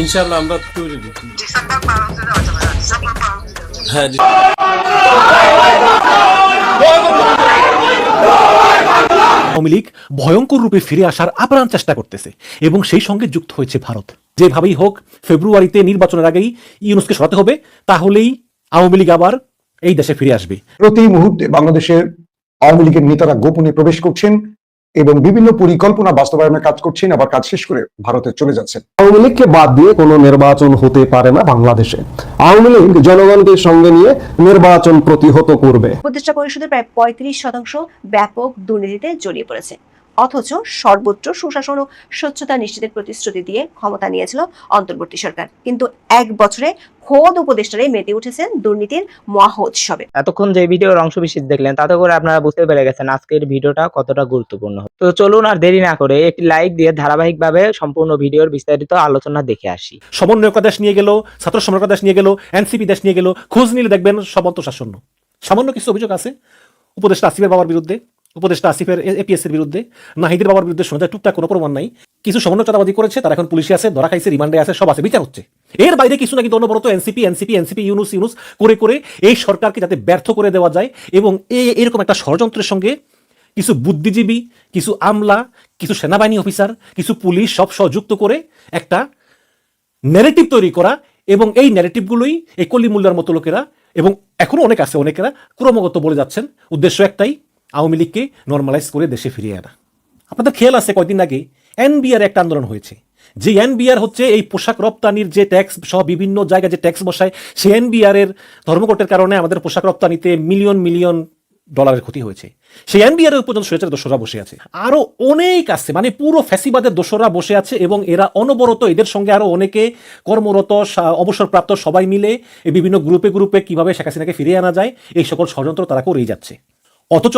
ইনশাআল্লাহ আমরা তৈরি দিচ্ছি ডিসেম্বর পার হতে দেওয়া ডিসেম্বর পার হতে দেওয়া হ্যাঁ। আওয়ামী লীগ ভয়ঙ্কর রূপে ফিরে আসার আপ্রাণ চেষ্টা করতেছে এবং সেই সঙ্গে যুক্ত হয়েছে ভারত। যেভাবেই হোক ফেব্রুয়ারিতে নির্বাচনের আগেই ইউনুসকে সরাতে হবে তাহলেই আওয়ামী লীগ আবার এই দেশে ফিরে আসবে। প্রতি মুহূর্তে বাংলাদেশের আওয়ামী লীগের নেতারা গোপনে প্রবেশ করছেন। এবং বিভিন্ন পরিকল্পনা বাস্তবায়নে কাজ করছেন আবার কাজ শেষ করে ভারতে চলে যাচ্ছেন। আওয়ামী লীগকে বাদ দিয়ে কোনো নির্বাচন হতে পারে না বাংলাদেশে। আওয়ামী লীগ জনগণকে সঙ্গে নিয়ে নির্বাচন প্রতিহত করবে। প্রতিষ্ঠা পরিষদের প্রায় পঁয়ত্রিশ শতাংশ ব্যাপক দুর্নীতিতে জড়িয়ে পড়েছে। অথচ সর্বোচ্চ সুশাসন ও স্বচ্ছতা নিশ্চিতের প্রতিশ্রুতি দিয়ে ক্ষমতা নিয়েছিল অন্তর্বর্তী সরকার। কিন্তু এক বছরে খোদ উপদেষ্টারে মেতে উঠেছেন দুর্নীতির মহোৎসবে এতক্ষণ যে ভিডিওর অংশ বিশেষ দেখলেন তাতে করে আপনারা বুঝতে পেরে গেছেন আজকের ভিডিওটা কতটা গুরুত্বপূর্ণ। তো চলুন আর দেরি না করে একটি লাইক দিয়ে ধারাবাহিকভাবে সম্পূর্ণ ভিডিওর বিস্তারিত আলোচনা দেখে আসি। সমন্বয়ক দেশ নিয়ে গেল ছাত্র সমন্বয়ক দেশ নিয়ে গেল এনসিপি দেশ নিয়ে গেল খোঁজ নিলে দেখবেন সব শাসন। সামান্য কিছু অভিযোগ আছে উপদেষ্টা আসিফের বাবার বিরুদ্ধে। উপদেষ্টা আসিফের এপিএস এর বিরুদ্ধে, নাহিদের বাবার বিরুদ্ধে শোনা যায় টুকটাক কোনো প্রমাণ নাই। কিছু সমন্বয় করেছে, তারা এখন পুলিশে আছে, ধরা খাইছে, রিমান্ডে আছে, সব আছে, বিচার হচ্ছে। এর বাইরে কিছু নাকি অনবরত NCP NCP NCP, Yunus Yunus, করে করে এই সরকারকে যাতে ব্যর্থ করে দেওয়া যায় এবং এরকম একটা ষড়যন্ত্রের সঙ্গে কিছু বুদ্ধিজীবী, কিছু আমলা, কিছু সেনাবাহিনী অফিসার, কিছু পুলিশ সব সহযুক্ত করে একটা ন্যারেটিভ তৈরি করা এবং এই ন্যারেটিভগুলোই এই কলিমুল্লার মতো লোকেরা এবং এখনও অনেক আছে, অনেকেরা ক্রমাগত বলে যাচ্ছেন। উদ্দেশ্য একটাই আওয়ামী লীগকে নর্মালাইজ করে দেশে ফিরিয়ে আনা। আপনাদের খেয়াল আছে কয়দিন আগে এনবিআর একটা আন্দোলন হয়েছে। যে এনবিআর হচ্ছে এই পোশাক রপ্তানির যে ট্যাক্স সহ বিভিন্ন জায়গায় যে ট্যাক্স বসায়, সেই এনবিআর এর ধর্মঘটের কারণে আমাদের পোশাক রপ্তানিতে মিলিয়ন মিলিয়ন ডলারের ক্ষতি হয়েছে। সেই এনবিআর এর পর্যন্ত স্বেচ্ছার দোষরা বসে আছে। আরও অনেক আছে মানে পুরো ফ্যাসিবাদের দোষরা বসে আছে এবং এরা অনবরত এদের সঙ্গে আরও অনেকে কর্মরত অবসরপ্রাপ্ত সবাই মিলে বিভিন্ন গ্রুপে গ্রুপে কীভাবে শেখ হাসিনাকে ফিরিয়ে আনা যায়, এই সকল ষড়যন্ত্র তারা করেই যাচ্ছে। অথচ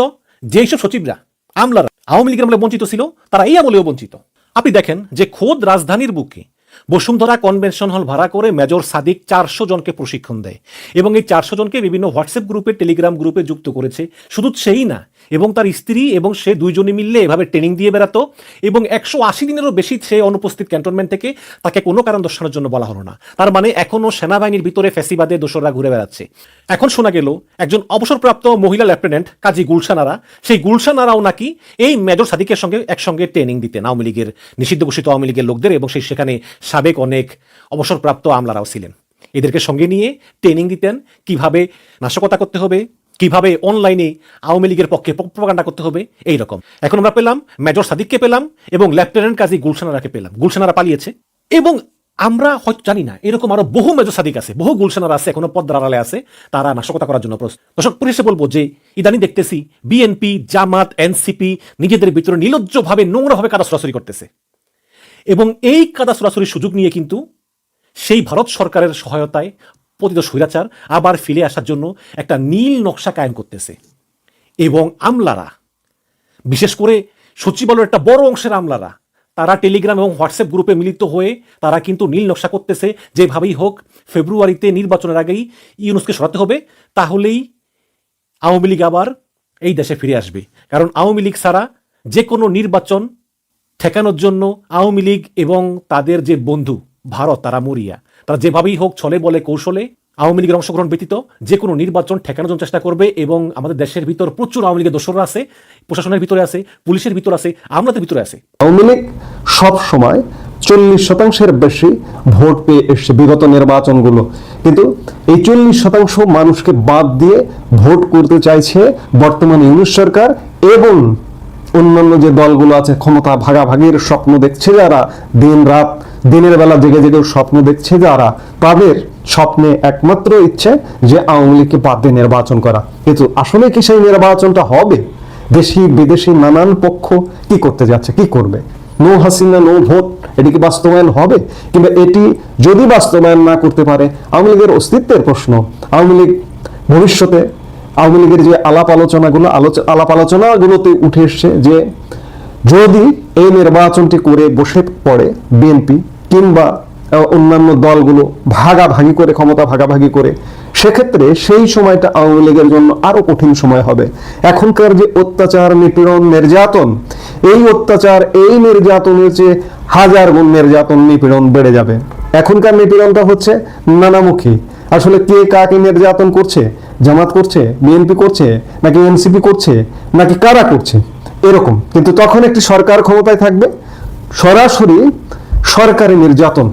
যেই সব সচিবরা, আমলারা আওয়ামী লীগের আমলে বঞ্চিত ছিল, তারা এই আমলেও বঞ্চিত। আপনি দেখেন যে খোদ রাজধানীর বুকে বসুন্ধরা কনভেনশন হল ভাড়া করে মেজর সাদিক চারশো জনকে প্রশিক্ষণ দেয়। এবং এই চারশো জনকে বিভিন্ন হোয়াটসঅ্যাপ গ্রুপে, টেলিগ্রাম গ্রুপে যুক্ত করেছে। শুধু সেই না, এবং তার স্ত্রী এবং সে দুইজনে মিললে এভাবে ট্রেনিং দিয়ে বেড়াতো। এবং একশো আশি দিনেরও বেশি সে অনুপস্থিত ক্যান্টনমেন্ট থেকে তাকে কোনো কারণ দর্শানোর জন্য বলা হলো না। তার মানে এখনও সেনাবাহিনীর ভিতরে ফ্যাসিবাদে দোসররা ঘুরে বেড়াচ্ছে। এখন শোনা গেল একজন অবসরপ্রাপ্ত মহিলা লেফটেন্যান্ট কাজী গুলশানারা সেই গুলশানারাও নাকি এই মেজর সাদিকের সঙ্গে একসঙ্গে ট্রেনিং দিতেন আওয়ামী লীগের নিষিদ্ধ ঘোষিত আওয়ামী লীগের লোকদের এবং সেই সেখানে সাবেক অনেক অবসরপ্রাপ্ত আমলারাও ছিলেন। এদেরকে সঙ্গে নিয়ে ট্রেনিং দিতেন কীভাবে নাশকতা করতে হবে, কীভাবে অনলাইনে আওয়ামী লীগের পক্ষে প্রপাগান্ডা করতে হবে এই রকম এখন আমরা পেলাম মেজর সাদিককে পেলাম এবং লেফটেন্যান্ট কাজী গুলশানারাকে পেলাম। গুলশানারা পালিয়েছে এবং আমরা হয়তো জানি না, এরকম আরও বহু মেজর সাদিক আছে, বহু গুলশানারা আছে, এখনও পদ্মার আড়ালে আছে, তারা নাশকতা করার জন্য প্রস্তুত। দর্শক পরিশেষে বলব যে ইদানি দেখতেছি, বিএনপি, জামাত, এনসিপি নিজেদের ভিতরে নিলজ্জভাবে নোংরাভাবে কাদা সরাসরি করতেছে। এবং এই কাদা সরাসরি সুযোগ নিয়ে কিন্তু সেই ভারত সরকারের সহায়তায় পতিত স্বৈরাচার আবার ফিরে আসার জন্য একটা নীল নকশা কায়েম করতেছে। এবং আমলারা, বিশেষ করে সচিবালয়ের একটা বড় অংশের আমলারা, তারা টেলিগ্রাম এবং হোয়াটসঅ্যাপ গ্রুপে মিলিত হয়ে তারা কিন্তু নীল নকশা করতেছে। যেভাবেই হোক, ফেব্রুয়ারিতে নির্বাচনের আগেই ইউনুসকে সরাতে হবে, তাহলেই আওয়ামী লীগ আবার এই দেশে ফিরে আসবে। কারণ আওয়ামী লীগ ছাড়া যে কোনো নির্বাচন ঠেকানোর জন্য আওয়ামী লীগ এবং তাদের যে বন্ধু ভারত, তারা মরিয়া। তারা যেভাবেই হোক ছলে বলে কৌশলে আওয়ামী লীগের অংশগ্রহণ ব্যতীত যে কোনো নির্বাচন ঠেকানোর জন্য চেষ্টা করবে এবং আমাদের দেশের ভিতর প্রচুর আওয়ামী লীগের দোসররা আছে, প্রশাসনের ভিতরে আছে, পুলিশের ভিতরে আছে, আমলাদের ভিতরে আছে। আওয়ামী লীগ সব সময় চল্লিশ শতাংশের বেশি ভোট পেয়ে এসছে বিগত নির্বাচনগুলো। কিন্তু এই চল্লিশ শতাংশ মানুষকে বাদ দিয়ে ভোট করতে চাইছে বর্তমান ইউনিশ সরকার এবং অন্যান্য যে দলগুলো আছে, ক্ষমতা ভাগাভাগির স্বপ্ন দেখছে যারা, দিন রাত, দিনের বেলা জেগে জেগে স্বপ্ন দেখছে যারা, তাদের স্বপ্নে একমাত্র ইচ্ছে যে আওয়ামী লীগকে বাদ দিয়ে নির্বাচন করা। কিন্তু আসলে কি সেই নির্বাচনটা হবে? দেশি, বিদেশি, নানান পক্ষ কি করতে যাচ্ছে, কি করবে? নো হাসিনা, নো ভোট, এটি কি বাস্তবায়ন হবে? কিংবা এটি যদি বাস্তবায়ন না করতে পারে, আওয়ামী লীগের অস্তিত্বের প্রশ্ন, আওয়ামী লীগ ভবিষ্যতে আওয়ামী লীগের যে আলাপ আলোচনাগুলো, আলোচ- আলাপ আলোচনাগুলোতে উঠে এসছে যে যদি এই নির্বাচনটি করে বসে পড়ে বিএনপি কিংবা অন্যান্য দলগুলো ভাগাভাগি করে, ক্ষমতা ভাগাভাগি করে, সেক্ষেত্রে সেই সময়টা আওয়ামী লীগের জন্য আরও কঠিন সময় হবে। এখনকার যে অত্যাচার, নিপীড়ন, নির্যাতন, এই অত্যাচার, এই নির্যাতনের চেয়ে হাজার গুণ নির্যাতন, নিপীড়ন বেড়ে যাবে। এখনকার নিপীড়নটা হচ্ছে নানামুখী। আসলে কে কাকে নির্যাতন করছে? জামাত করছে, বিএনপি করছে, নাকি এনসিপি করছে, নাকি কারা করছে? এরকম। কিন্তু তখন একটি সরকার ক্ষমতায় থাকবে, সরাসরি সরকারি নির্যাতন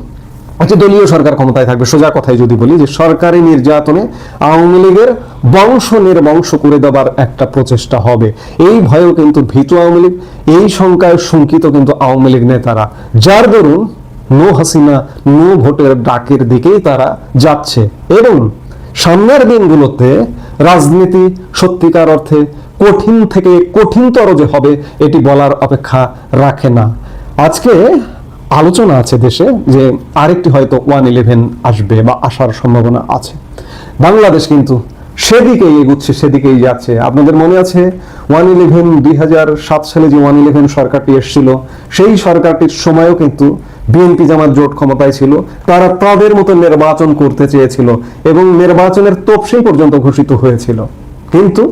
আচ্ছা দলীয় সরকার ক্ষমতায় থাকবে, সোজা কথায় যদি বলি যে সরকারি নির্যাতনে আওয়ামী লীগের বংশ নির্বংশ করে দেবার একটা প্রচেষ্টা হবে। এই ভয়েও কিন্তু ভীতু আওয়ামী লীগ, এই শঙ্কায় শঙ্কিত কিন্তু আওয়ামী লীগ নেতারা। যার দরুন নো হাসিনা, নো ভোটের ডাকের দিকেই তারা যাচ্ছে। এবং সামনের দিনগুলোতে রাজনীতি সত্যিকার অর্থে কঠিন থেকে কঠিনতর যে হবে, এটি বলার অপেক্ষা রাখে না। আজকে আলোচনা আছে দেশে যে আরেকটি হয়তো ওয়ান ইলেভেন আসবে বা আসার সম্ভাবনা আছে। বাংলাদেশ কিন্তু সেদিকেই এগুচ্ছে, সেদিকেই যাচ্ছে। আপনাদের মনে আছে ওয়ান ইলেভেন দুই হাজার সাত সালে যে ওয়ান ইলেভেন সরকারটি এসেছিল, সেই সরকারটির সময়ও কিন্তু বিএনপি জামাত জোট ক্ষমতায় ছিল। তারা তাদের মতো নির্বাচন করতে চেয়েছিল এবং নির্বাচনের তফসিল পর্যন্ত ঘোষিত হয়েছিল। কিন্তু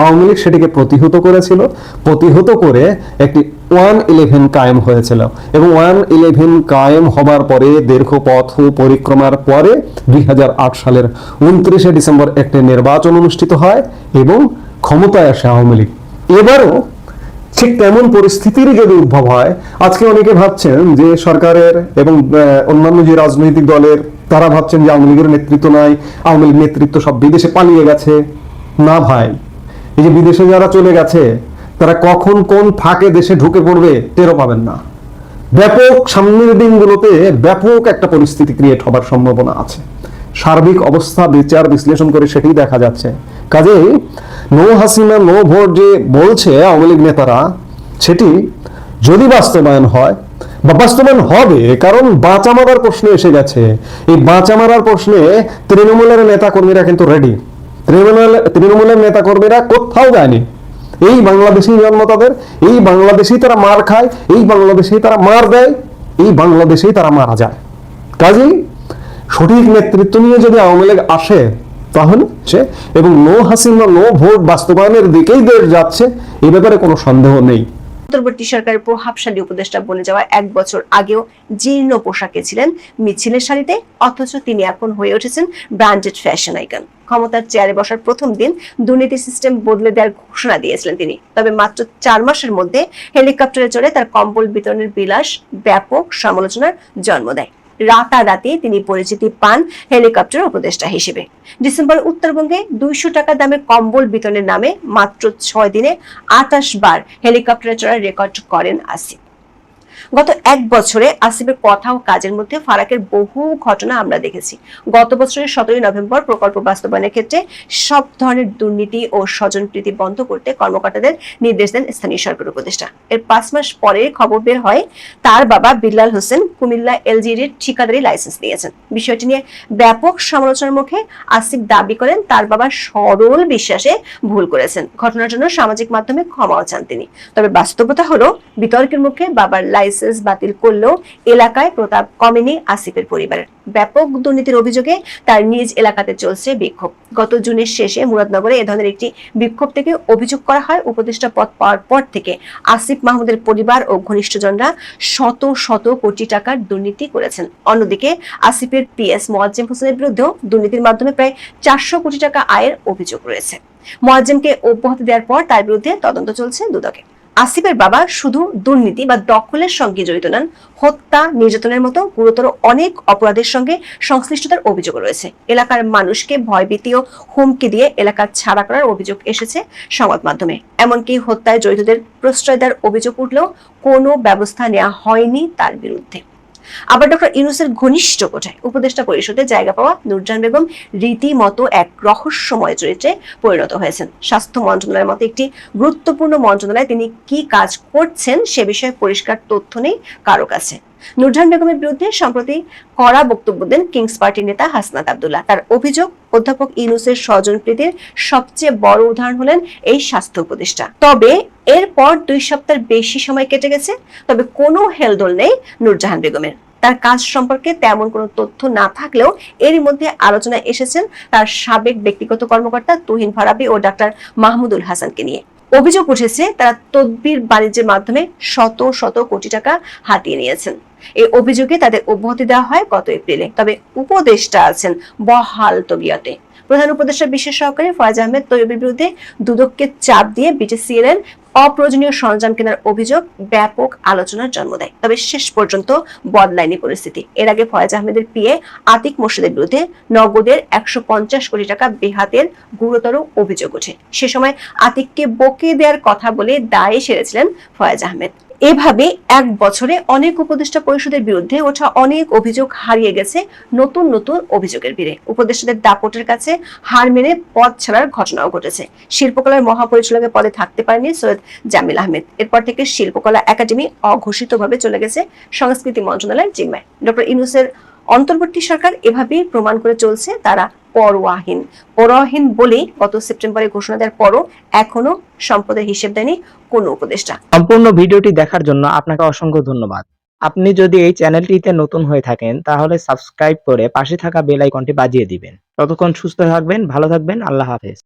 আওয়ামী লীগ সেটিকে প্রতিহত করেছিল। প্রতিহত করে একটি ওয়ান ইলেভেন কায়েম হয়েছিল এবং ওয়ান ইলেভেন কায়েম হবার পরে দীর্ঘ পথ পরিক্রমার পরে দুই হাজার আট সালের উনত্রিশে ডিসেম্বর একটি নির্বাচন অনুষ্ঠিত হয় এবং ক্ষমতায় আসে আওয়ামী লীগ। এবারও ঠিক তেমন পরিস্থিতির যদি উদ্ভব হয়, আজকে অনেকে ভাবছেন যে সরকারের এবং অন্যান্য যে রাজনৈতিক দলের, তারা ভাবছেন যে আওয়ামী লীগের নেতৃত্ব নাই, আওয়ামী লীগ নেতৃত্ব সব বিদেশে পালিয়ে গেছে। না ভাই, এই যে বিদেশে যারা চলে গেছে তারা কখন কোন ফাঁকে দেশে ঢুকে পড়বে টেরও পাবেন না। ব্যাপক সামনের দিনগুলোতে ব্যাপক একটা পরিস্থিতি ক্রিয়েট হবার সম্ভাবনা আছে। সার্বিক অবস্থা, বিচার, বিশ্লেষণ করে সেটাই দেখা যাচ্ছে। কাজেই নো হাসিনা, নো ভোট যে বলছে আওয়ামী লীগ নেতারা, সেটি যদি বাস্তবায়ন হয়, বা বাস্তবায়ন হবে, কারণ বাঁচা মারার প্রশ্ন এসে গেছে। এই বাঁচা মারার প্রশ্নে তৃণমূলের নেতা কর্মীরা কিন্তু রেডি তৃণমূলের তৃণমূলের নেতা কর্মীরা কোথাও যায়নি। এই বাংলাদেশেই জন্ম তাদের, এই বাংলাদেশেই তারা মার খায়, এই বাংলাদেশেই তারা মার দেয়, এই বাংলাদেশেই তারা মারা যায়। কাজেই সঠিক নেতৃত্ব নিয়ে যদি আওয়ামী লীগ আসে, তাহলে সে এবং নো হাসিনা, নো ভোট বাস্তবায়নের দিকেই দেশ যাচ্ছে, এ ব্যাপারে কোনো সন্দেহ নেই। অন্তর্বর্তী সরকারের প্রভাবশালী উপদেষ্টা বলে যাওয়া এক বছর আগেও জীর্ণ পোশাকে ছিলেন, মিছিলের সারিতে, অথচ তিনি এখন হয়ে উঠেছেন ব্র্যান্ডেড ফ্যাশন আইকন। ক্ষমতার চেয়ারে বসার প্রথম দিন দুর্নীতি সিস্টেম বদলে দেওয়ার ঘোষণা দিয়েছিলেন তিনি। তবে মাত্র চার মাসের মধ্যে হেলিকপ্টারে চড়ে তার কম্বল বিতরণের বিলাস ব্যাপক সমালোচনার জন্ম দেয়। রাতারাতি তিনি পরিচিতি পান হেলিকপ্টার উপদেষ্টা হিসেবে। ডিসেম্বর উত্তরবঙ্গে দুইশো টাকা দামের কম্বল বিতরণের নামে মাত্র ছয় দিনে আটাশ বার হেলিকপ্টারে চড়ার রেকর্ড করেন আসিফ। গত এক বছরে আসিফের কথা ও কাজের মধ্যে ফারাকের বহু ঘটনা আমরা দেখেছি। গত বছরের সতেরোই নভেম্বর প্রকল্প বাস্তবায়নের ক্ষেত্রে সব ধরনের দুর্নীতি ও স্বজনপ্রীতি বন্ধ করতে কর্মকর্তাদের নির্দেশ দেন স্থানীয় সরকার উপদেষ্টা। এর পাঁচ মাস পরে খবর বের হয়, তার বাবা বিল্লাল হোসেন কুমিল্লা এলজিডির ঠিকাদারি লাইসেন্স নিয়েছেন। বিষয়টি নিয়ে ব্যাপক সমালোচনার মুখে আসিফ দাবি করেন, তার বাবা সরল বিশ্বাসে ভুল করেছেন। ঘটনার জন্য সামাজিক মাধ্যমে ক্ষমাও চান তিনি। তবে বাস্তবতা হলো, বিতর্কের মুখে বাবার লাইসেন্স বাতিল করলেও এলাকায় প্রতাপ কমেনি আসিফের পরিবারের ব্যাপক দুর্নীতির অভিযোগে তার নিজ এলাকাতে চলছে বিক্ষোভ। গত জুনের শেষে মুরাদনগরে এ ধরনের একটি বিক্ষোভ থেকে অভিযোগ করা হয়। উপদেষ্টা পদ পাওয়ার পর থেকে আসিফ মাহমুদের পরিবার ও ঘনিষ্ঠজনরা শত শত কোটি টাকার দুর্নীতি করেছেন। অন্যদিকে আসিফের পিএস মোয়াজ্জেম হোসেনের বিরুদ্ধেও দুর্নীতির মাধ্যমে প্রায় চারশো কোটি টাকা আয়ের অভিযোগ রয়েছে। মোয়াজ্জেমকে অব্যাহতি দেওয়ার পর তার বিরুদ্ধে তদন্ত চলছে দুদকে। আসিফের বাবা শুধু দুর্নীতি বা দখলের সঙ্গে জড়িত নন, হত্যা, নির্যাতনের মতো গুরুতর অনেক অপরাধের সঙ্গে সংশ্লিষ্টতার অভিযোগ রয়েছে। এলাকার মানুষকে ভয়ভীতি ও হুমকি দিয়ে এলাকা ছাড়া করার অভিযোগ এসেছে সংবাদ মাধ্যমে। এমনকি হত্যায় জড়িতদের প্রশ্রয় দেওয়ার অভিযোগ উঠলেও কোনো ব্যবস্থা নেওয়া হয়নি তার বিরুদ্ধে। আবার ডক্টর ইউনুসের ঘনিষ্ঠ কোঠায় উপদেষ্টা পরিষদে জায়গা পাওয়া নুরজান বেগম রীতিমতো এক রহস্যময় চরিত্রে পরিণত হয়েছেন। স্বাস্থ্য মন্ত্রণালয়ের মতো একটি গুরুত্বপূর্ণ মন্ত্রণালয়ে তিনি কি কাজ করছেন সে বিষয়ে পরিষ্কার তথ্য নেই কারও কাছে। নুরজান বেগমের বিরুদ্ধে সম্প্রতি কড়া বক্তব্য দেন কিংস পার্টির নেতা হাসনাত আব্দুল্লাহ। তার অভিযোগ, অধ্যাপক ইউনুসের স্বজনপ্রীতির সবচেয়ে বড় উদাহরণ হলেন এই স্বাস্থ্য উপদেষ্টা। তবে এরপর দুই সপ্তাহের বেশি সময় কেটে গেছে, তবে কোনো হেলদোল নেই নুরজাহান বেগমের। তার কাজ সম্পর্কে তেমন কোনো তথ্য না থাকলেও এরই মধ্যে আলোচনায় এসেছেন তার সাবেক ব্যক্তিগত কর্মকর্তা তুহিন ফারাবি ও ডাক্তার মাহমুদুল হাসানকে নিয়ে। অভিযোগ উঠেছে, তারা তদবির বাণিজ্যের মাধ্যমে শত শত কোটি টাকা হাতিয়ে নিয়েছেন। এই অভিযোগে তাদের অব্যাহতি দেওয়া হয় গত এপ্রিলে। তবে উপদেষ্টা আছেন বহাল তবিয়তে। প্রধান উপদেষ্টা বিশেষ সহকারী ফয়াজ আহমেদ তৈবির বিরুদ্ধে দুদককে চাপ দিয়ে বিটিসিএল এর অপ্রয়োজনীয় সরঞ্জাম কেনার অভিযোগ ব্যাপক আলোচনার জন্ম দেয়। তবে শেষ পর্যন্ত বদলায়নি পরিস্থিতি। এর আগে ফয়েজ আহমেদের পিএ আতিক মোর্শেদের বিরুদ্ধে নগদের একশো পঞ্চাশ কোটি টাকা বেহাতের গুরুতর অভিযোগ ওঠে। সে সময় আতিককে বকে দেওয়ার কথা বলে দায়ে সেরেছিলেন ফয়েজ আহমেদ। এভাবে এক বছরে অনেক উপদেষ্টা পরিষদের বিরুদ্ধে ওঠা অনেক অভিযোগ হারিয়ে গেছে নতুন নতুন অভিযোগের ভিড়ে। উপদেষ্টাদের দাপটের কাছে হার মেনে পদ ছাড়ার ঘটনাও ঘটেছে। শিল্পকলার মহাপরিচালকের পদে থাকতে পারেনি সৈয়দ জামিল আহমেদ। এরপর থেকে শিল্পকলা একাডেমি অঘোষিতভাবে চলে গেছে সংস্কৃতি মন্ত্রণালয়ের জিম্মায়। ডক্টর ইনুসের অন্তর্বর্তী সরকার এভাবেই প্রমাণ করে চলছে, তারা পরোয়াহীন। পরোয়াহীন বলেই গত সেপ্টেম্বরে ঘোষণা দেওয়ার পরও এখনও সম্পদের হিসেব দেয়নি কোনো উপদেষ্টা। সম্পূর্ণ ভিডিওটি দেখার জন্য আপনাকে অসংখ্য ধন্যবাদ। আপনি যদি এই চ্যানেলটিতে নতুন হয়ে থাকেন, তাহলে সাবস্ক্রাইব করে পাশে থাকা বেল আইকনটি বাজিয়ে দিবেন। ততক্ষণ সুস্থ থাকবেন, ভালো থাকবেন, আল্লাহ হাফেজ।